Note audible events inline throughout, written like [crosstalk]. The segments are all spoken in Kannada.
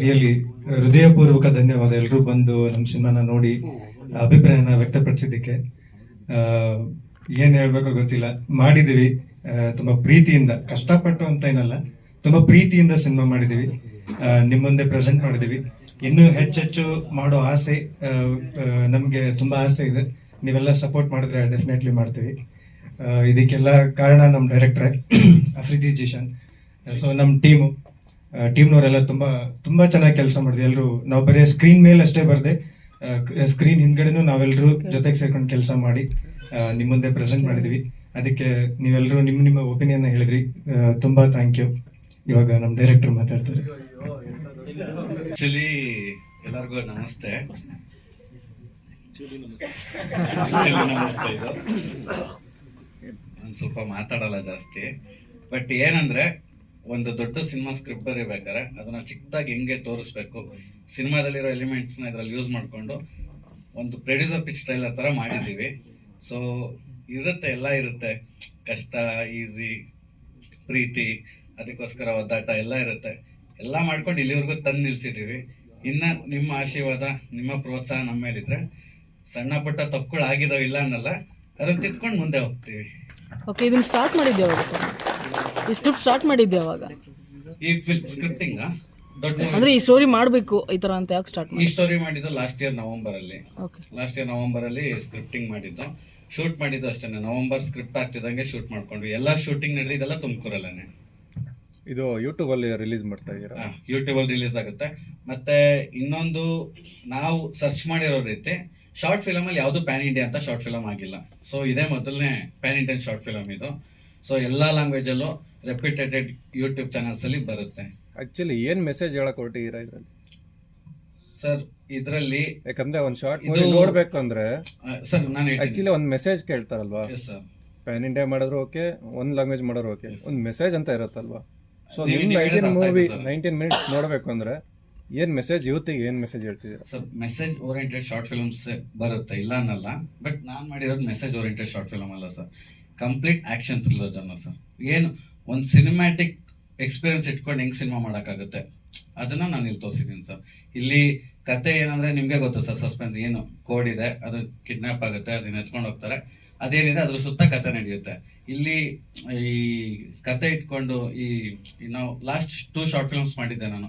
ರಿಯಲಿ ಹೃದಯಪೂರ್ವಕ ಧನ್ಯವಾದ. ಎಲ್ಲರೂ ಬಂದು ನಮ್ಮ ಸಿನಿಮಾನ ನೋಡಿ, ಅಭಿಪ್ರಾಯನ ವ್ಯಕ್ತಪಡಿಸಿದ್ದಕ್ಕೆ. ಏನು ಹೇಳ್ಬೇಕೋ ಗೊತ್ತಿಲ್ಲ. ಮಾಡಿದೀವಿ ತುಂಬ ಪ್ರೀತಿಯಿಂದ, ಕಷ್ಟಪಟ್ಟು ಅಂತ ಏನಲ್ಲ, ತುಂಬಾ ಪ್ರೀತಿಯಿಂದ ಸಿನಿಮಾ ಮಾಡಿದೀವಿ ನಿಮ್ಮ ನಿಮ್ ಮುಂದೆ ಪ್ರೆಸೆಂಟ್ ಮಾಡಿದೀವಿ ಇನ್ನೂ ಹೆಚ್ಚೆಚ್ಚು ಮಾಡೋ ಆಸೆ ನಮಗೆ ತುಂಬಾ ಆಸೆ ಇದೆ. ನೀವೆಲ್ಲ ಸಪೋರ್ಟ್ ಮಾಡಿದ್ರೆ ಡೆಫಿನೆಟ್ಲಿ ಮಾಡ್ತೀವಿ. ಇದಕ್ಕೆಲ್ಲ ಕಾರಣ ನಮ್ಮ ಡೈರೆಕ್ಟ್ರೆ [clears throat] ಅಫ್ರಿದಿ ಜಿಶನ್. ಸೊ ನಮ್ಮ ಟೀಮು ಟೀಮ್ನವರೆಲ್ಲ ತುಂಬಾ ತುಂಬಾ ಚೆನ್ನಾಗಿ ಕೆಲಸ ಮಾಡಿದ್ವಿ ಎಲ್ಲರೂ ನಾವು ಬರೀ ಸ್ಕ್ರೀನ್ ಮೇಲೆ ಅಷ್ಟೇ ಬರದೆ. ಸ್ಕ್ರೀನ್ ಹಿಂದ್ಗಡೆನೂ ನಾವೆಲ್ಲರೂ ಜೊತೆಗೆ ಸೇರ್ಕೊಂಡು ಕೆಲಸ ಮಾಡಿ ನಿಮ್ಮ ಮುಂದೆ ಪ್ರೆಸೆಂಟ್ ಮಾಡಿದ್ವಿ. ಅದಕ್ಕೆ ನೀವೆಲ್ಲರೂ ನಿಮ್ಮ ನಿಮ್ಮ ಒಪಿನಿಯನ್ ಹೇಳಿದ್ರಿ. ತುಂಬ ಥ್ಯಾಂಕ್ ಯು ಇವಾಗ ನಮ್ಮ ಡೈರೆಕ್ಟರ್ ಮಾತಾಡ್ತಾರೆ. ಆ್ಯಕ್ಚುಲಿ ಎಲ್ಲರಿಗೂ ನಮಸ್ತೆ. ನಮಸ್ತೆ ಸ್ವಲ್ಪ ಮಾತಾಡಲ್ಲ ಜಾಸ್ತಿ. ಬಟ್ ಏನಂದ್ರೆ ಒಂದು ದೊಡ್ಡ ಸಿನಿಮಾ ಸ್ಕ್ರಿಪ್ಟ್ ಬರೀಬೇಕಾರೆ ಅದನ್ನ ಚಿಕ್ಕದಾಗಿ ಹೆಂಗೆ ತೋರಿಸ್ಬೇಕು? ಸಿನಿಮಾದಲ್ಲಿರೋ ಎಲಿಮೆಂಟ್ಸ್ನ ಇದರಲ್ಲಿ ಯೂಸ್ ಮಾಡಿಕೊಂಡು ಒಂದು ಪ್ರೊಡ್ಯೂಸರ್ ಪಿಚ್ ಟ್ರೈಲರ್ ಥರ ಮಾಡಿದ್ದೀವಿ. ಸೊ ಇರುತ್ತೆ, ಎಲ್ಲ ಇರುತ್ತೆ. ಕಷ್ಟ ಈಸಿ ಪ್ರೀತಿ, ಅದಕ್ಕೋಸ್ಕರ ಒದ್ದಾಟ, ಎಲ್ಲ ಇರುತ್ತೆ. ಎಲ್ಲ ಮಾಡ್ಕೊಂಡು ಇಲ್ಲಿವರೆಗೂ ತಂದು ನಿಲ್ಸಿದ್ದೀವಿ. ಇನ್ನು ನಿಮ್ಮ ಆಶೀರ್ವಾದ, ನಿಮ್ಮ ಪ್ರೋತ್ಸಾಹ ನಮ್ಮ ಮೇಲಿದ್ರೆ ಸಣ್ಣ ಪುಟ್ಟ ತಪ್ಪುಗಳು ಆಗಿದಾವೆ ಇಲ್ಲ ಅನ್ನಲ್ಲ, ಅದನ್ನು ತಿದ್ಕೊಂಡು ಮುಂದೆ ಹೋಗ್ತೀವಿ. ಓಕೆ ಇದನ್ನ ಸ್ಟಾರ್ಟ್ ಮಾಡಿದ್ದೆ ಯಾವಾಗ ಸರ್? ಈ ಸ್ಕ್ರಿಪ್ಟ್ ಸ್ಟಾರ್ಟ್ ಮಾಡಿದ್ದೆ ಅವಾಗ. ಈ ಸ್ಕ್ರಿಪ್ಟಿಂಗ್ ದೊಡ್ಡ ಅಂದ್ರೆ ಈ ಸ್ಟೋರಿ ಮಾಡಬೇಕು ಈ ತರ ಅಂತ ಯಾಕೆ ಸ್ಟಾರ್ಟ್ ಈ ಸ್ಟೋರಿ ಮಾಡಿದ್ದು ಲಾಸ್ಟ್ ಇಯರ್ ನವೆಂಬರ್ ಅಲ್ಲಿ. ಓಕೆ ಲಾಸ್ಟ್ ಇಯರ್ ನವೆಂಬರ್ ಅಲ್ಲಿ ಸ್ಕ್ರಿಪ್ಟಿಂಗ್ ಮಾಡಿದ್ದು. ಶೂಟ್ ಮಾಡಿದ್ದು ಅಷ್ಟೇ ನವೆಂಬರ್ ಸ್ಕ್ರಿಪ್ಟ್ ಆಗ್ತಿದಂಗೆ ಶೂಟ್ ಮಾಡ್ಕೊಂಡ್ವಿ. ಎಲ್ಲ ಶೂಟಿಂಗ್ ನಡೆದಿದ್ದೆಲ್ಲ ತುಮಕೂರಲ್ಲೇ ಇದು ಯೂಟ್ಯೂಬ್ ಅಲ್ಲಿ ರಿಲೀಸ್ ಮಾಡ್ತಾ ಇದ್ದೀರಾ? ಯೂಟ್ಯೂಬ್ ಅಲ್ಲಿ ರಿಲೀಸ್ ಆಗುತ್ತೆ. ಮತ್ತೆ ಇನ್ನೊಂದು ನಾವು ಸರ್ಚ್ ಮಾಡಿರೋ ರೀತಿ ಶಾರ್ಟ್ ಫಿಲಮ್ ಅಲ್ಲಿ ಯಾವುದು ಪ್ಯಾನ್ ಇಂಡಿಯಾ ಅಂತ ಶಾರ್ಟ್ ಫಿಲಮ್ ಆಗಿಲ್ಲ. ಸೊ ಇದೇ ಮೊದಲನೇ ಪ್ಯಾನ್ ಇಂಡಿಯನ್ ಶಾರ್ಟ್ ಫಿಲಮ್ ಇದು. ಸೊ ಎಲ್ಲ ಲ್ಯಾಂಗ್ವೇಜ್ ಅಲ್ಲೂ ರೆಪ್ಯೂಟೆಡ್ ಯೂಟ್ಯೂಬ್ ಚಾನಲ್ಸ್ ಅಲ್ಲಿ ಬರುತ್ತೆ. ಆಕ್ಚುಲಿ ಏನ್ ಮೆಸೇಜ್ ಹೇಳಕ್ ಹೊರಟಿದ್ದೀರಾ ಇದ್ರಲ್ಲಿ? ಸರ್ ಇದರಲ್ಲಿ ಯಾಕಂದ್ರೆ ಒಂದು ಶಾರ್ಟ್ ಇದು- ಮೂವಿ ನೋಡ್ಬೇಕು ಅಂದ್ರೆ ಸರ್ ನಾನು ಆಕ್ಚುಲಿ ಒಂದ್ ಮೆಸೇಜ್ ಕೇಳ್ತಾರಲ್ವಾ? ಎಸ್ ಸರ್ ಪ್ಯಾನ್ ಇಂಡಿಯಾ ಮಾಡಿದ್ರು ಓಕೆ ಒಂದ್ ಲ್ಯಾಂಗ್ವೇಜ್ ಮಾಡೋರು ಓಕೆ ಒಂದ್ ಮೆಸೇಜ್ ಅಂತ ಇರುತ್ತಲ್ವಾ? ಸೊ ನಿಮ್ಮ ನಿಮ್ ನೀವು ನೈನ್ಟೀನ್ ಅರ್ಥ ಮೂವಿ ಆಯ್ತು sir. ನೈನ್ಟೀನ್ ಮಿನಿಟ್ಸ್ ನೋಡ್ಬೇಕು ಅಂದ್ರೆ ಏನ್ ಮೆಸೇಜ್ ಯೂತಿಗೆ ಏನ್ ಮೆಸೇಜ್ ಹೇಳ್ತಿದ್ದೀರಾ? Sir message oriented short films ಬರುತ್ತೆ ಇಲ್ಲ ಅನ್ನಲ್ಲ. ಬಟ್ ನಾನು ಮಾಡಿರೋದು ಮೆಸೇಜ್ ಓರಿಯೆಂಟೆಡ್ ಶಾರ್ಟ್ ಫಿಲ್ಮ್ ಅಲ್ಲ ಸರ್ ಕಂಪ್ಲೀಟ್ ಆಕ್ಷನ್ ಥ್ರಿಲ್ಲರ್ ಜನ ಸರ್ ಏನು? ಒಂದು ಸಿನಿಮ್ಯಾಟಿಕ್ ಎಕ್ಸ್ಪೀರಿಯನ್ಸ್ ಇಟ್ಕೊಂಡು ಹೆಂಗೆ ಸಿನಿಮಾ ಮಾಡೋಕ್ಕಾಗುತ್ತೆ? ಅದನ್ನು ನಾನು ಇಲ್ಲಿ ತೋರಿಸಿದ್ದೀನಿ ಸರ್ ಇಲ್ಲಿ ಕತೆ ಏನಂದರೆ ನಿಮಗೆ ಗೊತ್ತು ಸರ್ ಸಸ್ಪೆನ್ಸ್ ಏನು? ಕೋಡ್ ಇದೆ, ಅದು ಕಿಡ್ನಾಪ್ ಆಗುತ್ತೆ, ಅದನ್ನ ಎತ್ಕೊಂಡು ಹೋಗ್ತಾರೆ. ಅದೇನಿದೆ? ಅದ್ರ ಸುತ್ತ ಕತೆ ನಡೆಯುತ್ತೆ. ಇಲ್ಲಿ ಈ ಕತೆ ಇಟ್ಕೊಂಡು ಈ ನಾವು ಲಾಸ್ಟ್ ಟೂ ಶಾರ್ಟ್ ಫಿಲ್ಮ್ಸ್ ಮಾಡಿದ್ದೆ ನಾನು.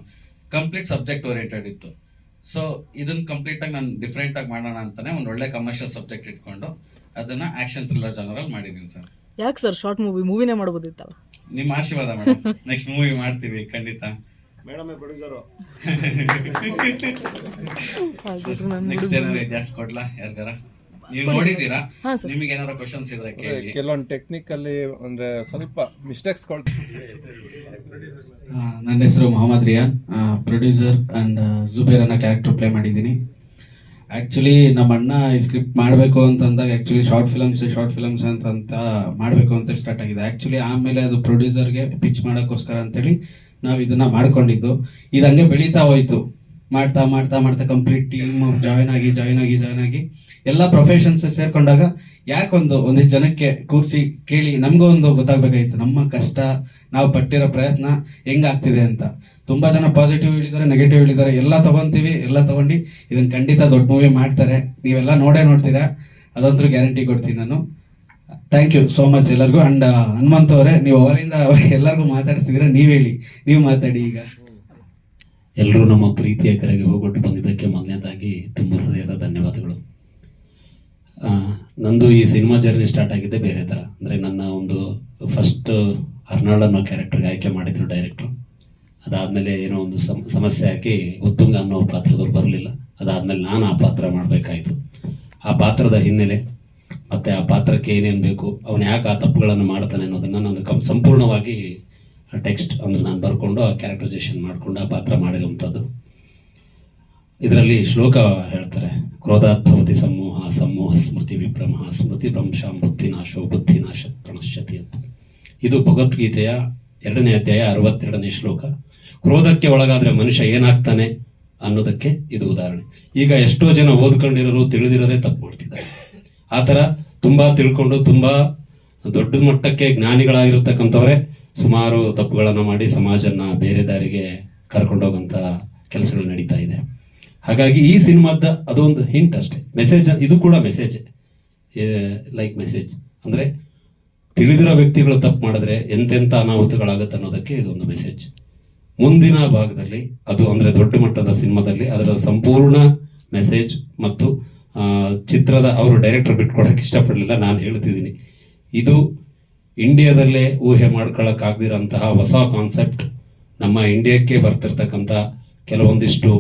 ಕಂಪ್ಲೀಟ್ ಸಬ್ಜೆಕ್ಟ್ ಓರಿಯೆಂಟೆಡ್ ಇತ್ತು. ಸೊ ಇದನ್ನು ಕಂಪ್ಲೀಟಾಗಿ ನಾನು ಡಿಫ್ರೆಂಟಾಗಿ ಮಾಡೋಣ ಅಂತಲೇ ಒಂದು ಒಳ್ಳೆ ಕಮರ್ಷಿಯಲ್ ಸಬ್ಜೆಕ್ಟ್ ಇಟ್ಕೊಂಡು ಅದನ್ನ ಆಕ್ಷನ್ ಥ್ರಿಲ್ಲರ್ ಜನರಲ್ ಮಾಡಿದ್ದೀನಿ ಸರ್. ಯಾಕೆ ಸರ್ ಶಾರ್ಟ್ ಮೂವಿ ಮೂವಿನೇ ಮಾಡ್ಬೋದಿತ್ತಲ್ಲ? ನಿಮ್ಮ ಆಶೀರ್ವಾದ ಮೇಡಮ್ ನೆಕ್ಸ್ಟ್ ಮೂವಿ ಮಾಡ್ತೀವಿ ಖಂಡಿತ. ಮೇಡಮ್ ನಾನು ನೆಕ್ಸ್ಟ್ ಏನಾದ್ರು ಇದೆಯಾ ಕೊಡ್ಲಾ? ಯಾರಿಗಾರ? ನೀವು ನೋಡಿದ್ದೀರಾ? ಹಾ. ನಿಮಗೆ ಏನಾದ್ರು ಕ್ವಶನ್ಸ್ ಇದ್ರೆ ಕೇಳಿ. ಕೆಲವೊಂದು ಟೆಕ್ನಿಕಲ್ಲಿ ಅಂದ್ರೆ ಸ್ವಲ್ಪ ಮಿಸ್ಟೇಕ್ಸ್ ಆ, ನನ್ನ ಹೆಸರು ಮೊಹಮ್ಮದ್ ರಿಯಾನ್. ಪ್ರೊಡ್ಯೂಸರ್ ಅಂಡ್ ಜುಬೇರ್ ಅನ್ನೋ ಕ್ಯಾರೆಕ್ಟರ್ ಪ್ಲೇ ಮಾಡಿದ್ದೀನಿ. ಆ್ಯಕ್ಚುಲಿ ನಮ್ಮ ಅಣ್ಣ ಈ ಸ್ಕ್ರಿಪ್ಟ್ ಮಾಡಬೇಕು ಅಂತಂದಾಗ actually short films short films ಅಂತ ಮಾಡಬೇಕು ಅಂತ ಸ್ಟಾರ್ಟ್ ಆಗಿದೆ. ಆ್ಯಕ್ಚುಲಿ ಆಮೇಲೆ ಅದು ಪ್ರೊಡ್ಯೂಸರ್ಗೆ ಪಿಚ್ ಮಾಡೋಕ್ಕೋಸ್ಕರ ಅಂತೇಳಿ ನಾವು ಇದನ್ನು ಮಾಡ್ಕೊಂಡಿದ್ದು. ಇದು ಹಂಗೆ ಬೆಳೀತಾ ಹೋಯ್ತು. ಮಾಡ್ತಾ ಮಾಡ್ತಾ ಮಾಡ್ತಾ ಕಂಪ್ಲೀಟ್ ಟೀಮ್ ಜಾಯ್ನ್ ಆಗಿ ಜಾಯ್ನ್ ಆಗಿ ಜಾಯ್ನ್ ಆಗಿ ಎಲ್ಲ ಪ್ರೊಫೆಷನ್ಸ್ ಸೇರ್ಕೊಂಡಾಗ ಯಾಕೊಂದು ಒಂದಿಷ್ಟು ಜನಕ್ಕೆ ಕೂರಿಸಿ ಕೇಳಿ ನಮಗೂ ಒಂದು ಗೊತ್ತಾಗಬೇಕಾಗಿತ್ತು. ನಮ್ಮ ಕಷ್ಟ, ನಾವು ಪಟ್ಟಿರೋ ಪ್ರಯತ್ನ ಹೆಂಗಾಗ್ತಿದೆ ಅಂತ. ತುಂಬ ಜನ ಪಾಸಿಟಿವ್ ಹೇಳಿದ್ದಾರೆ ನೆಗೆಟಿವ್ ಹೇಳಿದ್ದಾರೆ. ಎಲ್ಲ ತೊಗೊತೀವಿ, ಎಲ್ಲ ತೊಗೊಂಡು ಇದನ್ನು ಖಂಡಿತ ದೊಡ್ಡ ಮೂವಿ ಮಾಡ್ತಾರೆ. ನೀವೆಲ್ಲ ನೋಡೇ ನೋಡ್ತೀರಾ? ಅದಂತೂ ಗ್ಯಾರಂಟಿ ಕೊಡ್ತೀನಿ ನಾನು. ಥ್ಯಾಂಕ್ ಯು ಸೋ ಮಚ್ ಎಲ್ಲರಿಗೂ. ಅಂಡ್ ಹನುಮಂತ್ ಅವರೇ ನೀವು ಅವರಿಂದ ಎಲ್ಲರಿಗೂ ಮಾತಾಡ್ತಿದ್ದೀರಾ ನೀವು ಹೇಳಿ. ನೀವು ಮಾತಾಡಿ ಈಗ. ಎಲ್ಲರೂ ನಮ್ಮ ಪ್ರೀತಿಯ ಕರೆಗೆ ಹೋಗೊಟ್ಟು ಬಂದಿದ್ದಕ್ಕೆ ಮೊದಲನೇದಾಗಿ ತುಂಬ ಹೃದಯದ ಧನ್ಯವಾದಗಳು. ನಂದು ಈ ಸಿನಿಮಾ ಜರ್ನಿ ಸ್ಟಾರ್ಟ್ ಆಗಿದ್ದೆ ಬೇರೆ ಥರ. ಅಂದರೆ ನನ್ನ ಒಂದು ಫಸ್ಟ್ ಅರ್ನಾಳ್ ಅನ್ನೋ ಕ್ಯಾರೆಕ್ಟರ್ಗೆ ಆಯ್ಕೆ ಮಾಡಿದ್ರು ಡೈರೆಕ್ಟ್ರು ಅದಾದಮೇಲೆ ಏನೋ ಒಂದು ಸಮ, ಸಮಸ್ಯೆ ಹಾಕಿ ಉತ್ತುಂಗ ಅನ್ನೋ ಪಾತ್ರದವ್ರು ಬರಲಿಲ್ಲ. ಅದಾದಮೇಲೆ ನಾನು ಆ ಪಾತ್ರ ಮಾಡಬೇಕಾಯಿತು. ಆ ಪಾತ್ರದ ಹಿನ್ನೆಲೆ ಮತ್ತು ಆ ಪಾತ್ರಕ್ಕೆ ಏನೇನು ಬೇಕು, ಅವನು ಯಾಕೆ ಆ ತಪ್ಪುಗಳನ್ನು ಮಾಡ್ತಾನೆ ಅನ್ನೋದನ್ನು ನಾನು ಕಂ, ಸಂಪೂರ್ಣವಾಗಿ ಟೆಕ್ಸ್ಟ್ ಅಂದ್ರೆ ನಾನು ಬರ್ಕೊಂಡು ಆ ಕ್ಯಾರೆಕ್ಟರೈಸೇಷನ್ ಮಾಡಿಕೊಂಡು ಆ ಪಾತ್ರ ಮಾಡಿರುವಂಥದ್ದು. ಇದರಲ್ಲಿ ಶ್ಲೋಕ ಹೇಳ್ತಾರೆ ಕ್ರೋಧಾತ್ ಭವತಿ ಸಮೂಹ ಸಮೂಹ ಸ್ಮೃತಿ ವಿಭ್ರಮ, ಸ್ಮೃತಿ ಭ್ರಂಶ ಬುದ್ಧಿನಾಶೋ ಬುದ್ಧಿನಾಶ ಪ್ರಣಶ್ಯತಿ ಅಂತ. ಇದು ಭಗವದ್ಗೀತೆಯ ಎರಡನೇ ಅಧ್ಯಾಯ ಅರವತ್ತೆರಡನೇ ಶ್ಲೋಕ. ಕ್ರೋಧಕ್ಕೆ ಒಳಗಾದ್ರೆ ಮನುಷ್ಯ ಏನಾಗ್ತಾನೆ? ಅನ್ನೋದಕ್ಕೆ ಇದು ಉದಾಹರಣೆ. ಈಗ ಎಷ್ಟೋ ಜನ ಓದ್ಕೊಂಡಿರೋರು ತಿಳಿದಿರೋದೇ ತಪ್ಪು ಮಾಡ್ತಿದ್ದಾರೆ. ಆ ಥರ ತುಂಬಾ ತಿಳ್ಕೊಂಡು ತುಂಬಾ ದೊಡ್ಡ ಮಟ್ಟಕ್ಕೆ ಜ್ಞಾನಿಗಳಾಗಿರ್ತಕ್ಕಂಥವ್ರೆ ಸುಮಾರು ತಪ್ಪುಗಳನ್ನು ಮಾಡಿ ಸಮಾಜನ ಬೇರೆ ದಾರಿಗೆ ಕರ್ಕೊಂಡೋಗಂತ ಕೆಲಸಗಳು ನಡೀತಾ ಇದೆ. ಹಾಗಾಗಿ ಈ ಸಿನಿಮಾದ ಅದೊಂದು ಹಿಂಟ್ ಅಷ್ಟೇ. ಮೆಸೇಜ್ ಇದು ಕೂಡ ಮೆಸೇಜ್ ಲೈಕ್ ಮೆಸೇಜ್ ಅಂದರೆ ತಿಳಿದಿರೋ ವ್ಯಕ್ತಿಗಳು ತಪ್ಪು ಮಾಡಿದ್ರೆ ಎಂತೆಂಥ ಅನಾಹುತಗಳಾಗುತ್ತೆ ಅನ್ನೋದಕ್ಕೆ ಇದೊಂದು ಮೆಸೇಜ್ ಮುಂದಿನ ಭಾಗದಲ್ಲಿ, ಅದು ಅಂದರೆ ದೊಡ್ಡ ಮಟ್ಟದ ಸಿನಿಮಾದಲ್ಲಿ ಅದರ ಸಂಪೂರ್ಣ ಮೆಸೇಜ್ ಮತ್ತು ಚಿತ್ರದ ಅವರು ಡೈರೆಕ್ಟರ್ ಬಿಟ್ಕೊಡಕ್ಕೆ ಇಷ್ಟಪಡಲಿಲ್ಲ, ನಾನು ಹೇಳ್ತಿದ್ದೀನಿ. ಇದು ಇಂಡಿಯಾದಲ್ಲೇ ಊಹೆ ಮಾಡ್ಕೊಳ್ಳೋಕ್ಕಾಗದಿರೋಂತಹ ಹೊಸ ಕಾನ್ಸೆಪ್ಟ್ ನಮ್ಮ ಇಂಡಿಯಾಕ್ಕೆ ಬರ್ತಿರ್ತಕ್ಕಂಥ ಕೆಲವೊಂದಿಷ್ಟು,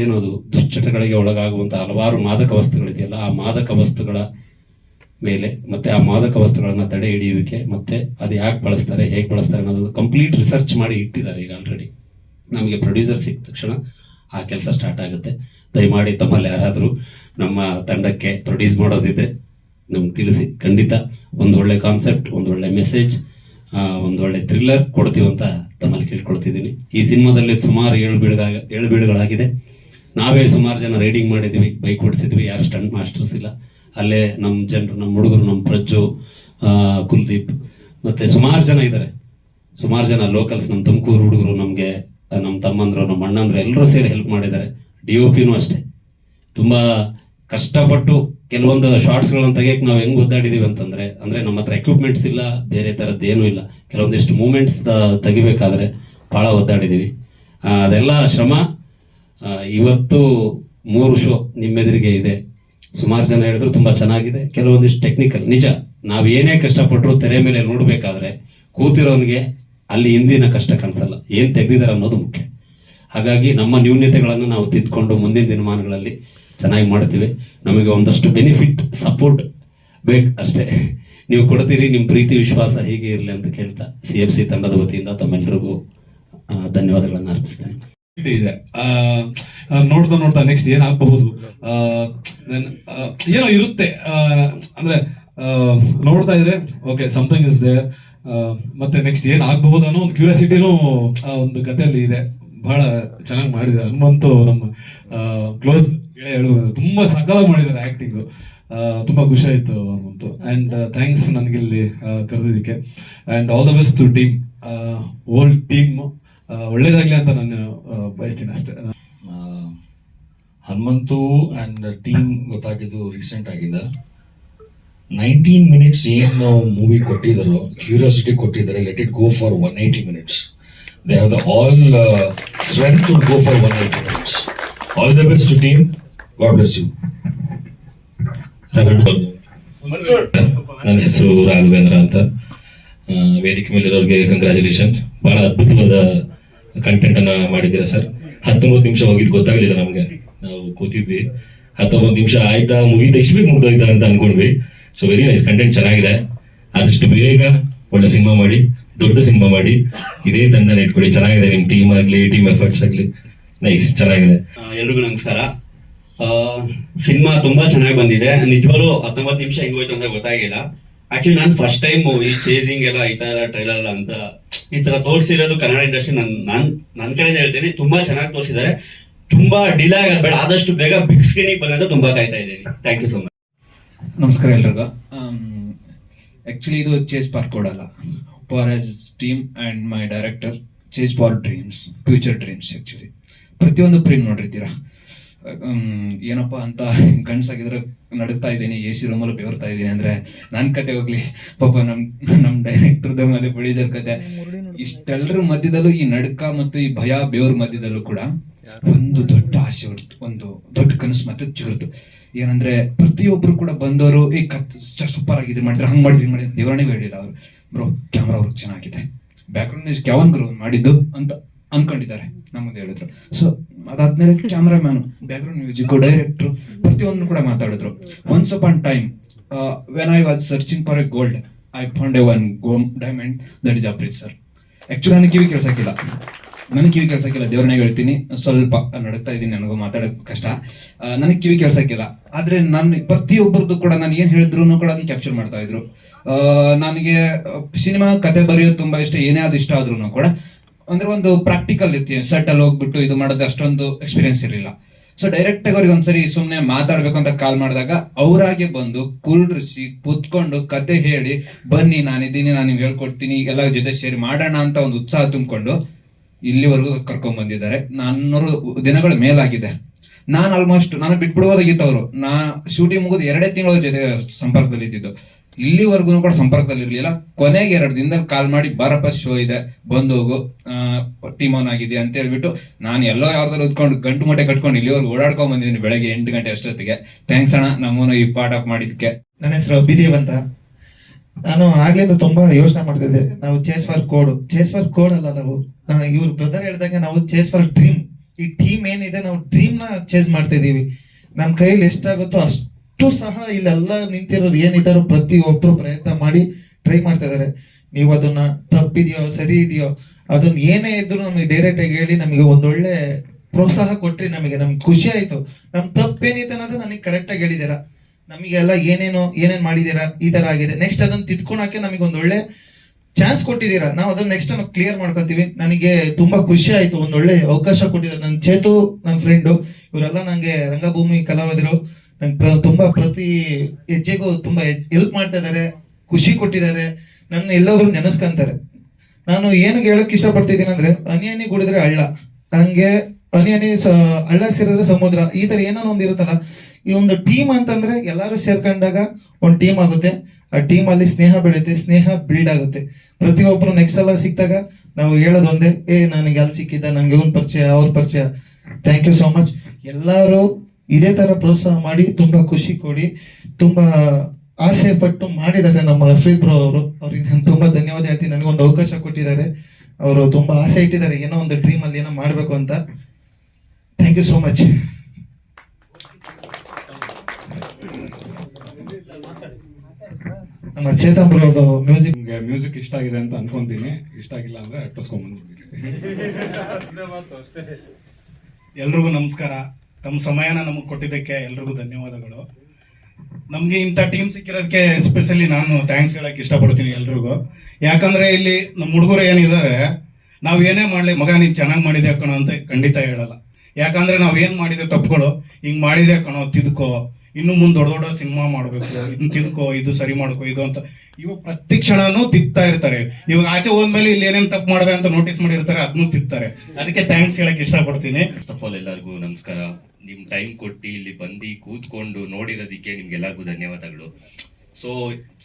ಏನದು, ದುಶ್ಚಟಗಳಿಗೆ ಒಳಗಾಗುವಂಥ ಹಲವಾರು ಮಾದಕ ವಸ್ತುಗಳಿದೆಯಲ್ಲ, ಆ ಮಾದಕ ವಸ್ತುಗಳ ಮೇಲೆ ಮತ್ತೆ ಆ ಮಾದಕ ವಸ್ತುಗಳನ್ನು ತಡೆ ಹಿಡಿಯುವಿಕೆ, ಮತ್ತೆ ಅದು ಯಾಕೆ ಬಳಸ್ತಾರೆ, ಹೇಗೆ ಬಳಸ್ತಾರೆ ಅನ್ನೋದು ಕಂಪ್ಲೀಟ್ ರಿಸರ್ಚ್ ಮಾಡಿ ಇಟ್ಟಿದ್ದಾರೆ ಈಗ ಆಲ್ರೆಡಿ ನಮಗೆ ಪ್ರೊಡ್ಯೂಸರ್ ಸಿಕ್ಕ ತಕ್ಷಣ ಆ ಕೆಲಸ ಸ್ಟಾರ್ಟ್ ಆಗುತ್ತೆ. ದಯಮಾಡಿ ತಮ್ಮಲ್ಲಿ ಯಾರಾದರೂ ನಮ್ಮ ತಂಡಕ್ಕೆ ಪ್ರೊಡ್ಯೂಸ್ ಮಾಡೋದಿದ್ರೆ ನಮ್ಗೆ ತಿಳಿಸಿ. ಖಂಡಿತ ಒಂದು ಒಳ್ಳೆ ಕಾನ್ಸೆಪ್ಟ್ ಒಂದು ಒಳ್ಳೆ ಮೆಸೇಜ್ ಒಂದು ಒಳ್ಳೆ ಥ್ರಿಲ್ಲರ್ ಕೊಡ್ತೀವಿ ಅಂತ ತಮ್ಮಲ್ಲಿ ಕೇಳ್ಕೊಳ್ತಿದ್ದೀನಿ. ಈ ಸಿನಿಮಾದಲ್ಲಿ ಸುಮಾರು ಏಳು ಬೀಳುಗ, ಏಳು ಬೀಳುಗಳಾಗಿದೆ. ನಾವೇ ಸುಮಾರು ಜನ ರೈಡಿಂಗ್ ಮಾಡಿದ್ವಿ ಬೈಕ್ ಓಡಿಸಿದ್ವಿ, ಯಾರು ಸ್ಟಂಟ್ ಮಾಸ್ಟರ್ಸ್ ಇಲ್ಲ. ಅಲ್ಲೇ ನಮ್ಮ ಜನರು ನಮ್ಮ ಹುಡುಗರು ನಮ್ಮ ಪ್ರಜ್ಜು ಕುಲ್ದೀಪ್, ಮತ್ತೆ ಸುಮಾರು ಜನ ಇದ್ದಾರೆ ಸುಮಾರು ಜನ ಲೋಕಲ್ಸ್ ನಮ್ಮ ತುಮಕೂರು ಹುಡುಗರು, ನಮಗೆ ನಮ್ಮ ತಮ್ಮಂದರು ನಮ್ಮ ಅಣ್ಣಂದ್ರು ಎಲ್ಲರೂ ಸೇರಿ ಹೆಲ್ಪ್ ಮಾಡಿದ್ದಾರೆ. ಡಿ ಒ ಪಿನೂ ಅಷ್ಟೇ. ತುಂಬ ಕಷ್ಟಪಟ್ಟು ಕೆಲವೊಂದು ಶಾರ್ಟ್ಸ್ಗಳನ್ನ ತೆಗಿಯಕ್ಕೆ ನಾವು ಹೆಂಗ್ ಒದ್ದಾಡಿದೀವಿ ಅಂತಂದ್ರೆ ಅಂದ್ರೆ ನಮ್ಮ ಹತ್ರ ಎಕ್ವಿಪ್ಮೆಂಟ್ಸ್ ಇಲ್ಲ ಬೇರೆ ಥರದ್ದು ಏನು ಇಲ್ಲ. ಕೆಲವೊಂದಿಷ್ಟು ಮೂಮೆಂಟ್ಸ್ ತೆಗಿಬೇಕಾದ್ರೆ ಭಾಳ ಒದ್ದಾಡಿದೀವಿ. ಆ, ಅದೆಲ್ಲ ಶ್ರಮ. ಇವತ್ತು ಮೂರು ಶೋ ನಿಮ್ಮೆದುರಿಗೆ ಇದೆ. ಸುಮಾರು ಜನ ಹೇಳಿದ್ರು ತುಂಬಾ ಚೆನ್ನಾಗಿದೆ. ಕೆಲವೊಂದಿಷ್ಟು ಟೆಕ್ನಿಕಲ್ ನಿಜ ನಾವು ಏನೇ ಕಷ್ಟಪಟ್ಟರು ತೆರೆ ಮೇಲೆ ನೋಡ್ಬೇಕಾದ್ರೆ ಕೂತಿರೋನಿಗೆ ಅಲ್ಲಿ ಹಿಂದಿನ ಕಷ್ಟ ಕಾಣಿಸಲ್ಲ. ಏನ್ ತೆಗ್ದಿದ್ದಾರೆ ಅನ್ನೋದು ಮುಖ್ಯ. ಹಾಗಾಗಿ ನಮ್ಮ ನ್ಯೂನ್ಯತೆಗಳನ್ನು ನಾವು ತಿದ್ಕೊಂಡು ಮುಂದಿನ ದಿನಮಾನಗಳಲ್ಲಿ ಚೆನ್ನಾಗಿ ಮಾಡ್ತೀವಿ ನಮಗೆ ಒಂದಷ್ಟು ಬೆನಿಫಿಟ್ ಸಪೋರ್ಟ್ ಬೇಕು ಅಷ್ಟೇ. ನೀವು ಕೊಡ್ತೀರಿ ನಿಮ್ಮ ಪ್ರೀತಿ, ವಿಶ್ವಾಸ ಹೀಗೆ ಇರಲಿ ಅಂತ ಕೇಳ್ತಾ ಸಿ ಎಫ್ ಸಿ ತಂಡದ ವತಿಯಿಂದ ತಮ್ಮೆಲ್ಲರಿಗೂ ಧನ್ಯವಾದಗಳನ್ನು ಅರ್ಪಿಸ್ತೇನೆ. ಇದೆ ನೋಡ್ತಾ ನೋಡ್ತಾ ನೆಕ್ಸ್ಟ್ ಏನಾಗಬಹುದು ಏನೋ ಇರುತ್ತೆ. ಅಂದ್ರೆ ನೋಡ್ತಾ ಇದ್ರೆ ಓಕೆ ಸಮಥಿಂಗ್ ಇಸ್ ದೇರ್ ಮತ್ತೆ ನೆಕ್ಸ್ಟ್ ಏನ್ ಆಗಬಹುದು ಅನ್ನೋ ಒಂದು ಕ್ಯೂರಿಯಾಸಿಟಿನೂ ಒಂದು ಕಥೆಯಲ್ಲಿ ಇದೆ. ಬಹಳ ಚೆನ್ನಾಗಿ ಮಾಡಿದ್ದಾರೆ. ಹನುಮಂತು ನಮ್ಮ ಕ್ಲೋಸ್ ಗೆಳೆಯ ಹೇಳುವುದು ತುಂಬಾ ಸಕಲಾಗಿ ಮಾಡಿದ್ದಾರೆ ಆಕ್ಟಿಂಗು ತುಂಬ ಖುಷಿ ಆಯಿತು ಹನುಮಂತು. ಆ್ಯಂಡ್ ಥ್ಯಾಂಕ್ಸ್ ನನಗಿಲ್ಲಿ ಕರೆದಿದ್ದಕ್ಕೆ. And all the best to team old team ಒಳ್ಳೇದಾಗಲಿ ಅಂತ ನಾನು ಬಯಸ್ತೀನಿ ಅಷ್ಟೇ. ಹನುಮಂತು ಆ್ಯಂಡ್ ಟೀಮ್ ಗೊತ್ತಾಗಿದ್ದು ರೀಸೆಂಟ್ ಆಗಿದೆ. ನೈನ್ಟೀನ್ ಮಿನಿಟ್ಸ್ ಏನು ಮೂವಿ ಕೊಟ್ಟಿದ್ದಾರೋ ಕ್ಯೂರಿಯಾಸಿಟಿ ಕೊಟ್ಟಿದ್ದಾರೆ. Let it go for one eighty minutes they have the all strength to go for one eighty minutes all the best to team God bless you ನನ್ನ ಹೆಸರು ರಾಘವೇಂದ್ರ ಅಂತ. ವೇದಿಕೆ ಮೇಲಿರೋರಿಗೆ ಕಂಗ್ರ್ಯಾಚುಲೇಷನ್ಸ್ ಬಹಳ ಅದ್ಭುತವಾದ ಕಂಟೆಂಟ್ ಅನ್ನ ಮಾಡಿದ್ದೀರಾ ಸರ್? ಹತ್ತೊಂಬತ್ತು ನಿಮಿಷ ಹೋಗಿದ್ ಗೊತ್ತಾಗ್ಲಿಲ್ಲ ನಮಗೆ. ನಾವು ಕೂತಿದ್ವಿ. ಹತ್ತೊಂಬತ್ತು ನಿಮಿಷ ಆಯ್ತಾ ಮುಗಿದ ಎಷ್ಟು ಬೇಗ ಮುಗ್ದೋಯ್ತಾ ಅಂತ ಅನ್ಕೊಂಡ್ವಿ. ಸೊ ವೆರಿ ನೈಸ್ ಕಂಟೆಂಟ್ ಚೆನ್ನಾಗಿದೆ. ಆದಷ್ಟು ಬೇಗ ಒಳ್ಳೆ ಸಿನಿಮಾ ಮಾಡಿ. ದೊಡ್ಡ ಸಿನಿಮಾ ಮಾಡಿ ಇದೇ ತಂಡನ ಇಟ್ಕೊಳ್ಳಿ ಚೆನ್ನಾಗಿದೆ ನಿಮ್ ಟೀಮ್ ಆಗ್ಲಿ ಟೀಮ್ ಎಫರ್ಟ್ಸ್ ಆಗ್ಲಿ. ನೈಸ್ ಚೆನ್ನಾಗಿದೆ. ಎಲ್ರಿಗೂ ನಮಸ್ಕಾರ. ಸಿನಿಮಾ ತುಂಬಾ ಚೆನ್ನಾಗಿ ಬಂದಿದೆ. ನಿಜವಾಗ್ಲೂ ಹತ್ತೊಂಬತ್ತು ನಿಮಿಷ ಹೆಂಗೋಯ್ತು ಅಂತ ಗೊತ್ತಾಗಿಲ್ಲ. ಆಕ್ಚುಲಿ ನಾನು ಫಸ್ಟ್ ಟೈಮ್ ಈ ಚೇಸಿಂಗ್ ಎಲ್ಲ ಈ ತರ ಟ್ರೈಲರ್ ಅಂತ ಈ ತರ ತೋರಿಸಿರೋದು ಕನ್ನಡ ಇಂಡಸ್ಟ್ರಿ ನನ್ ನಾನ್ ನನ್ ಕಡೆಯಿಂದ ಹೇಳ್ತೀನಿ. ತುಂಬಾ ಚೆನ್ನಾಗಿ ತೋರಿಸಿದ್ದಾರೆ. ತುಂಬಾ ಡಿಲೇ ಆಗಬೇಡ ಆದಷ್ಟು ಬೇಗ ಬಿಗ್ ಸ್ಕ್ರೀನಿಗೆ ಬಂದಂತ ತುಂಬಾ ಕಾಯ್ತಾ ಇದ್ದೀನಿ. ಥ್ಯಾಂಕ್ ಯು ಸೊ ಮಚ್ ನಮಸ್ಕಾರ ಎಲ್ರಿಗೂ. ಆಕ್ಚುಲಿ ಇದು ಚೇಸ್ ಪಾರ್ಕ್ ಕೊಡಲ್ಲ for us team and my director chase for dreams future dreams actually ಪ್ರತಿಯೊಂದು ಪ್ರೇಮ್ ನೋಡಿರ್ತೀರಾ? ಹ್ಮ್, ಏನಪ್ಪ ಅಂತ ಗಂಡ್ಸಾಗಿದ್ರೆ ನಡುತ್ತಾ ಇದ್ದೀನಿ ಎ ಸಿ ರೂಮಲ್ಲಿ ಬೆವರ್ತಾ ಇದ್ದೀನಿ ಅಂದ್ರೆ ನನ್ನ ಕತೆ ಹೋಗ್ಲಿ. ಪಾಪ ನಮ್ ನಮ್ ಡೈರೆಕ್ಟರ್ದು ಮತ್ತೆ ಪ್ರೊಡ್ಯೂಸರ್ ಕತೆ. ಇಷ್ಟೆಲ್ಲರ ಮಧ್ಯದಲ್ಲೂ ಈ ನಡುಕ ಮತ್ತು ಈ ಭಯ ಬೇವ್ರ ಮಧ್ಯದಲ್ಲೂ ಕೂಡ ಒಂದು ದೊಡ್ಡ ಆಸೆ ಹೊಡ್ತು ಒಂದು ದೊಡ್ಡ ಕನಸು ಮತ್ತೆ ಚಿಗುರ್ತು. ಏನಂದ್ರೆ ಪ್ರತಿಯೊಬ್ರು ಕೂಡ ಬಂದವರು ಈ ಕತ್ ಸೂಪರ್ ಆಗಿದೆ ಮಾಡಿದ್ರೆ ಹಂಗ್ ಮಾಡಿದ್ರಿ ಮಾಡಿ ದೇವರಣೆ ಹೇಳಿಲ್ಲ ಅವರು. ಬ್ರೋ ಕ್ಯಾಮ್ರಾ ವರ್ಕ್ ಚೆನ್ನಾಗಿದೆ. ಬ್ಯಾಕ್ಗ್ರೌಂಡ್ ಮ್ಯೂಸಿಕ್ ಯಾವನ್ ಗ್ರೋ ಮಾಡಿದ್ದು ಅಂತ ಅನ್ಕೊಂಡಿದ್ದಾರೆ, ನಮ್ಮದು ಹೇಳಿದ್ರು. ಸೊ ಅದಾದ್ಮೇಲೆ ಕ್ಯಾಮ್ರಾಮ್ಯಾನ್ ಬ್ಯಾಕ್ಗ್ರೌಂಡ್ ಮ್ಯೂಸಿಕ್ ಡೈರೆಕ್ಟ್ರು ಪ್ರತಿಯೊಂದು ಕೂಡ ಮಾತಾಡಿದ್ರು. Once upon time when I was searching for a gold I found a one gem diamond that is Apreeth sir actually ನನಗೆ ಕಿವಿ ಕೇಳ್ಸಕ್ಕಿಲ್ಲ. ನನಗೆ ಕಿವಿ ಕೇಳ್ಸಕ್ಕಿಲ್ಲ ದೇವ್ರನ್ನೇ ಹೇಳ್ತೀನಿ. ಸ್ವಲ್ಪ ನಡುತ್ತಾ ಇದ್ದೀನಿ, ನನಗೂ ಮಾತಾಡೋಕೆ ಕಷ್ಟ. ನನಗೆ ಕಿವಿ ಕೇಳ್ಸಕ್ಕಿಲ್ಲ ಆದ್ರೆ ನಾನು ಪ್ರತಿಯೊಬ್ಬರದ್ದು ಕೂಡ ನಾನು ಏನ್ ಹೇಳಿದ್ರು ಕೂಡ ಅದನ್ನ ಕ್ಯಾಪ್ಚರ್ ಮಾಡ್ತಾ ಇದ್ರು. ನನಗೆ ಸಿನಿಮಾ ಕತೆ ಬರೆಯೋದು ತುಂಬಾ ಇಷ್ಟ, ಏನೇ ಅದು ಇಷ್ಟ ಆದ್ರೂ ಕೂಡ. ಅಂದ್ರೆ ಒಂದು ಪ್ರಾಕ್ಟಿಕಲ್ ಇತ್ತು ಸೆಟ್ ಅಲ್ಲಿ ಹೋಗ್ಬಿಟ್ಟು ಇದು ಮಾಡೋದು ಅಷ್ಟೊಂದು ಎಕ್ಸ್ಪೀರಿಯನ್ಸ್ ಇರಲಿಲ್ಲ. ಸೊ ಡೈರೆಕ್ಟ್ ಆಗಿ ಅವ್ರಿಗೆ ಒಂದ್ಸರಿ ಸುಮ್ನೆ ಮಾತಾಡ್ಬೇಕು ಅಂತ ಕಾಲ್ ಮಾಡಿದಾಗ ಅವರಾಗೆ ಬಂದು ಕುಳ್ರಿಸಿ ಕುತ್ಕೊಂಡು ಕತೆ ಹೇಳಿ, ಬನ್ನಿ ನಾನಿದ್ದೀನಿ, ನಾನು ನಿಮ್ಗೆ ಹೇಳ್ಕೊಡ್ತೀನಿ ಎಲ್ಲ ಜೊತೆ ಸೇರಿ ಮಾಡೋಣ ಅಂತ ಒಂದು ಉತ್ಸಾಹ ತುಂಬಿಕೊಂಡು ಇಲ್ಲಿವರೆಗೂ ಕರ್ಕೊಂಡ್ ಬಂದಿದ್ದಾರೆ. ನಾನ್ನೂರು ದಿನಗಳ ಮೇಲಾಗಿದೆ. ನಾನು ಆಲ್ಮೋಸ್ಟ್ ನಾನು ಬಿಟ್ಬಿಡುವುದಾಗಿತ್ತು ಅವರು. ನಾ ಶೂಟಿಂಗ್ ಮುಗಿದು ಎರಡೇ ತಿಂಗಳ ಜೊತೆ ಸಂಪರ್ಕದಲ್ಲಿ ಇದ್ದಿದ್ದು. ಇಲ್ಲಿವರೆಗೂ ಕೂಡ ಸಂಪರ್ಕದಲ್ಲಿ ಇರಲಿಲ್ಲ. ಕೊನೆಗೆ ಎರಡು ದಿನದಲ್ಲಿ ಕಾಲ್ ಮಾಡಿ, ಬಾರಪ್ಪ ಶೋ ಇದೆ. ಬಂದು ಹೋಗು. ಟೀಮ್ ಆನ್ ಆಗಿದೆ ಅಂತ ಹೇಳ್ಬಿಟ್ಟು ನಾನು ಎಲ್ಲೋ ಯಾವ್ದಾದ್ರು ಉತ್ಕೊಂಡು ಗಂಟು ಮೂಟೆ ಕಟ್ಕೊಂಡು ಇಲ್ಲಿವರೆಗೂ ಓಡಾಡ್ಕೊಂಡ್ ಬಂದಿದ್ದೀನಿ. ಬೆಳಗ್ಗೆ ಎಂಟು ಗಂಟೆ ಅಷ್ಟೊತ್ತಿಗೆ. ಥ್ಯಾಂಕ್ಸ್ ಅಣ್ಣ, ನಮ್ಮನ್ನು ಈ ಪಾರ್ಟ್ ಅಪ್ ಮಾಡಿದ್ಕೆ ನನ್ನ ಹೆಸರು ಅಭಿದೇವ್ ಅಂತ. ನಾನು ಆಗ್ಲಿಂದ ತುಂಬಾ ಯೋಚನೆ ಮಾಡ್ತಿದ್ದೆ. ನಾವು chase for code. Chase for code ಅಲ್ಲ ನಾವು. ಇವ್ರ ಬ್ರದರ್ ಹೇಳ್ದಂಗೆ ನಾವು ಚೇಸ್ ಫಾರ್ ಡ್ರೀಮ್ ಈ ಟೀಮ್ ಏನಿದೆ ನಾವು ಡ್ರೀಮ್ನ ಚೇಸ್ ಮಾಡ್ತಾ ಇದೀವಿ ನಮ್ಮ ಕೈಯಲ್ಲಿ ಎಷ್ಟಾಗುತ್ತೋ ಅಷ್ಟು ಸಹ ಇಲ್ಲೆಲ್ಲ ನಿಂತಿರೋರು ಏನಿದ್ದಾರೋ ಪ್ರತಿ ಒಬ್ರು ಪ್ರಯತ್ನ ಮಾಡಿ ಟ್ರೈ ಮಾಡ್ತಾ ಇದಾರೆ ನೀವು ಅದನ್ನ ತಪ್ಪಿದೆಯೋ, ಸರಿ ಇದೆಯೋ, ಅದನ್ನ ಏನೇ ಇದ್ರು ನಮಗೆ ಡೈರೆಕ್ಟ್ ಆಗಿ ಹೇಳಿ ನಮಗೆ ಒಂದೊಳ್ಳೆ ಪ್ರೋತ್ಸಾಹ ಕೊಟ್ರಿ ನಮಗೆ, ನಮ್ಗೆ ಖುಷಿ ಆಯ್ತು. ನಮ್ ತಪ್ಪೇನಿದೆ ಅನ್ನೋದು ನನಗೆ ಕರೆಕ್ಟ್ ಆಗಿ ಹೇಳಿದ್ದೀರಾ? ನಮಗೆಲ್ಲ ಏನೇನು, ಏನೇನ್ ಮಾಡಿದೀರಾ ಈ ತರ ಆಗಿದೆ. ನೆಕ್ಸ್ಟ್ ಅದನ್ನ ತಿದ್ಕೊಳಕ್ಕೆ ನಮಗೆ ಒಂದ್ ಒಳ್ಳೆ ಚಾನ್ಸ್ ಕೊಟ್ಟಿದ್ದೀರಾ? ನಾವು ಅದನ್ನ ನೆಕ್ಸ್ಟ್ ಕ್ಲಿಯರ್ ಮಾಡ್ಕೊತೀವಿ. ನನಗೆ ತುಂಬಾ ಖುಷಿ ಆಯ್ತು, ಒಂದ್ ಒಳ್ಳೆ ಅವಕಾಶ ಕೊಟ್ಟಿದ್ದಾರೆ. ನನ್ನ ಚೇತು ನನ್ನ ಫ್ರೆಂಡು ಇವರೆಲ್ಲ ನಂಗೆ ರಂಗಭೂಮಿ ಕಲಾವಿದರು. ನಂಗೆ ತುಂಬಾ ಪ್ರತಿ ಹೆಜ್ಜೆಗೂ ತುಂಬಾ ಹೆಲ್ಪ್ ಮಾಡ್ತಾ ಇದ್ದಾರೆ, ಖುಷಿ ಕೊಟ್ಟಿದ್ದಾರೆ. ನನ್ನ ಎಲ್ಲರೂ ನೆನೆಸ್ಕೊಂತಾರೆ. ನಾನು ಏನಕ್ಕೆ ಹೇಳಕ್ ಇಷ್ಟಪಡ್ತಿದ್ದೀನಿ ಅಂದ್ರೆ ಅನಿಯನಿ ಗುಡಿದ್ರೆ ಹಳ್ಳ. ನನಗೆ ಹನಿ ಹಳ್ಳ ಸೇರಿದ್ರೆ ಸಮುದ್ರ. ಈ ತರ ಏನೋ ಒಂದು ಇರುತ್ತಲ್ಲ, ಈ ಒಂದು ಟೀಮ್ ಅಂತಂದ್ರೆ ಎಲ್ಲರೂ ಸೇರ್ಕೊಂಡಾಗ ಒಂದು ಟೀಮ್ ಆಗುತ್ತೆ. ಆ ಟೀಮ್ ಅಲ್ಲಿ ಸ್ನೇಹ ಬೆಳೆಯುತ್ತೆ, ಸ್ನೇಹ ಬಿಲ್ಡ್ ಆಗುತ್ತೆ. ಪ್ರತಿಯೊಬ್ಬರು ನೆಕ್ಸ್ಟ್ ಸಲ ಸಿಕ್ಕಿದಾಗ ನಾವು ಹೇಳೋದು ಒಂದೇ, ಏ, ನನಗೆ ಅಲ್ಲಿ ಸಿಕ್ಕಿದ್ದ ನನಗೆ ಇವನ್ ಪರಿಚಯ, ಅವ್ರ ಪರಿಚಯ. ಥ್ಯಾಂಕ್ ಯು ಸೋ ಮಚ್ ಎಲ್ಲರೂ ಇದೇ ತರ ಪ್ರೋತ್ಸಾಹ ಮಾಡಿ, ತುಂಬಾ ಖುಷಿ ಕೊಡಿ, ತುಂಬಾ ಆಸೆ ಪಟ್ಟು ಮಾಡಿದ್ದಾರೆ ನಮ್ಮ ರಫೀದ್ ಬ್ರೋ ಅವರು. ಅವ್ರಿಗೆ ನಾನು ತುಂಬಾ ಧನ್ಯವಾದ ಹೇಳ್ತೀನಿ. ನನಗೊಂದು ಅವಕಾಶ ಕೊಟ್ಟಿದ್ದಾರೆ. ಅವರು ತುಂಬಾ ಆಸೆ ಇಟ್ಟಿದ್ದಾರೆ. ಏನೋ ಒಂದು ಡ್ರೀಮ್ ಅಲ್ಲಿ ಏನೋ ಮಾಡ್ಬೇಕು ಅಂತ. ಥ್ಯಾಂಕ್ ಯು ಸೋ ಮಚ್ ನಮ್ಮ ಚೇತನ್ ಮ್ಯೂಸಿಕ್ ನಿಮ್ಗೆ ಮ್ಯೂಸಿಕ್ ಇಷ್ಟ ಆಗಿದೆ ಅಂತ ಅನ್ಕೊಂತೀನಿ. ಇಷ್ಟ ಆಗಿಲ್ಲ ಅಂದ್ರೆ ಅಟ್ಟಿಸ್ಕೊಂಡ್ಬಂದ್ಬಿಡಿ ಎಲ್ರಿಗೂ ನಮಸ್ಕಾರ. ತಮ್ಮ ಸಮಯನ ನಮಗೆ ಕೊಟ್ಟಿದ್ದಕ್ಕೆ ಎಲ್ರಿಗೂ ಧನ್ಯವಾದಗಳು. ನಮಗೆ ಇಂಥ ಟೀಮ್ ಸಿಕ್ಕಿರೋದಕ್ಕೆ ಎಸ್ಪೆಷಲಿ ನಾನು ಥ್ಯಾಂಕ್ಸ್ ಹೇಳಕ್ ಇಷ್ಟಪಡ್ತೀನಿ ಎಲ್ರಿಗೂ. ಯಾಕಂದ್ರೆ ಇಲ್ಲಿ ನಮ್ಮ ಹುಡುಗರು ಏನಿದ್ದಾರೆ ನಾವು ಏನೇ ಮಾಡ್ಲಿ ಮಗ ನೀನು ಚೆನ್ನಾಗಿ ಮಾಡಿದೆ ಕಣೋ ಅಂತ ಖಂಡಿತ ಹೇಳಲ್ಲ. ಯಾಕಂದ್ರೆ ನಾವು ಏನು ಮಾಡಿದೆ ತಪ್ಪುಗಳು ಹಿಂಗ್ ಮಾಡಿದೆ ಕಣೋ ತಿದ್ಕೋ. ಇನ್ನು ಮುಂದೆ ದೊಡ್ಡ ದೊಡ್ಡ ಸಿನಿಮಾ ಮಾಡಬೇಕು ಇದನ್ನ ತಿದ್ಕೋ ಇದು ಸರಿ ಮಾಡ್ಕೋ, ಇದು ಅಂತ. ಇವಾಗ ಪ್ರತಿ ಕ್ಷಣನೂ ತಿತ್ತಾ ಇರ್ತಾರೆ. ಇವಾಗ ಆಚೆ ಹೋದ್ಮೇಲೆ ಇಲ್ಲಿ ಏನೇನ್ ತಪ್ಪು ಮಾಡಿದೆ ಅಂತ ನೋಟಿಸ್ ಮಾಡಿರ್ತಾರೆ ಅದನ್ನು ತಿತ್ತಾರೆ. ಅದಕ್ಕೆ ಥ್ಯಾಂಕ್ಸ್ ಹೇಳಕ್ ಇಷ್ಟಪಡ್ತೀನಿ. ಫಸ್ಟ್ ಆಫ್ ಆಲ್ ಎಲ್ಲರಿಗೂ ನಮಸ್ಕಾರ. ನಿಮ್ ಟೈಮ್ ಕೊಟ್ಟು ಇಲ್ಲಿ ಬಂದು ಕೂತ್ಕೊಂಡು ನೋಡಿರೋದಕ್ಕೆ ನಿಮ್ಗೆಲ್ಲರಿಗೂ ಧನ್ಯವಾದಗಳು. ಸೊ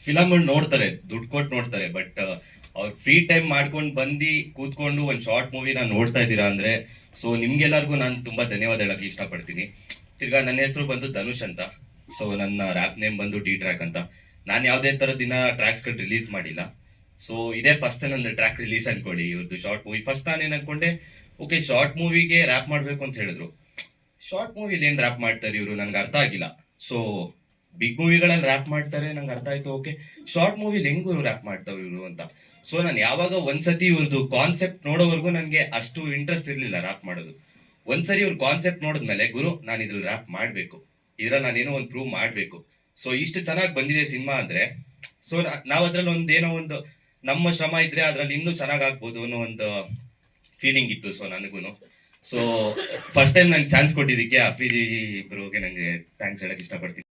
ಫಿಲಮ್ ನೋಡ್ತಾರೆ, ದುಡ್ಡು ಕೊಟ್ಟು ನೋಡ್ತಾರೆ ಬಟ್ ಅವ್ರು ಫ್ರೀ ಟೈಮ್ ಮಾಡ್ಕೊಂಡು ಬಂದು ಕೂತ್ಕೊಂಡು ಒಂದು ಶಾರ್ಟ್ ಮೂವಿನ ನೋಡ್ತಾ ಇದ್ದೀರಾ ಅಂದ್ರೆ ಸೊ ನಿಮ್ಗೆಲ್ಲರಿಗೂ ನಾನು ತುಂಬಾ ಧನ್ಯವಾದ ಹೇಳಕ್ಕೆ ಇಷ್ಟಪಡ್ತೀನಿ. ತಿರ್ಗಾ ನನ್ನ ಹೆಸರು ಬಂದು ಧನುಷ್ ಅಂತ. ಸೊ ನನ್ನ ರ್ಯಾಪ್ ನೇಮ್ ಬಂದು ಡಿ ಟ್ರ್ಯಾಕ್ ಅಂತ. ನಾನು ಯಾವುದೇ ತರ ದಿನ ಟ್ರ್ಯಾಕ್ಸ್ಗಳು ರಿಲೀಸ್ ಮಾಡಿಲ್ಲ. ಸೊ ಇದೇ ಫಸ್ಟ್ ನನ್ನ ಟ್ರ್ಯಾಕ್ ರಿಲೀಸ್ ಅನ್ಕೊಳ್ಳಿ. ಇವ್ರದ್ದು ಶಾರ್ಟ್ ಮೂವಿ ಫಸ್ಟ್ ನಾನೇನ್ ಅನ್ಕೊಂಡೆ ಓಕೆ ಶಾರ್ಟ್ ಮೂವಿಗೆ ರ್ಯಾಪ್ ಮಾಡಬೇಕು ಅಂತ ಹೇಳಿದ್ರು. ಶಾರ್ಟ್ ಮೂವಿಲಿ ಏನು ರ್ಯಾಪ್ ಮಾಡ್ತಾರೆ ಇವರು? ನನಗೆ ಅರ್ಥ ಆಗಿಲ್ಲ. ಸೊ ಬಿಗ್ ಮೂವಿಗಳಲ್ಲಿ ರ್ಯಾಪ್ ಮಾಡ್ತಾರೆ, ನಂಗೆ ಅರ್ಥ ಆಯ್ತು ಓಕೆ ಶಾರ್ಟ್ ಮೂವಿಲಿ ಹೆಂಗು ರ್ಯಾಪ್ ಮಾಡ್ತಾವೆ ಇವರು ಅಂತ? ಸೊ ನಾನು ಯಾವಾಗ ಒಂದ್ಸತಿ ಇವ್ರದ್ದು ಕಾನ್ಸೆಪ್ಟ್ ನೋಡೋವರೆಗೂ ನನಗೆ ಅಷ್ಟು ಇಂಟ್ರೆಸ್ಟ್ ಇರಲಿಲ್ಲ ರ್ಯಾಪ್ ಮಾಡೋದು. ಒಂದ್ಸರಿ ಇವ್ರ ಕಾನ್ಸೆಪ್ಟ್ ನೋಡಿದ್ಮೇಲೆ, ಗುರು, ನಾನು ಇದ್ರಲ್ಲಿ ರ್ಯಾಪ್ ಮಾಡ್ಬೇಕು. ಇದ್ರಲ್ಲಿ ನಾನೇನೋ ಒಂದು ಪ್ರೂವ್ ಮಾಡ್ಬೇಕು. ಸೊ ಇಷ್ಟು ಚೆನ್ನಾಗಿ ಬಂದಿದೆ ಸಿನಿಮಾ ಅಂದ್ರೆ ಸೊ ನಾವ್ ಅದ್ರಲ್ಲಿ ಏನೋ ಒಂದು, ನಮ್ಮ ಶ್ರಮ ಇದ್ರೆ ಅದ್ರಲ್ಲಿ ಇನ್ನೂ ಚೆನ್ನಾಗ್ ಆಗ್ಬೋದು ಅನ್ನೋ ಒಂದು ಫೀಲಿಂಗ್ ಇತ್ತು ಸೊ ನನಗೂ ಸೊ ಫಸ್ಟ್ ಟೈಮ್ ನಂಗೆ ಚಾನ್ಸ್ ಕೊಟ್ಟಿದ್ದಕ್ಕೆ ಅಫ್ರೀದಿ ಇಬ್ಬರಿಗೆ ನಂಗೆ ಥ್ಯಾಂಕ್ಸ್ ಹೇಳಕ್ ಇಷ್ಟಪಡ್ತೀನಿ.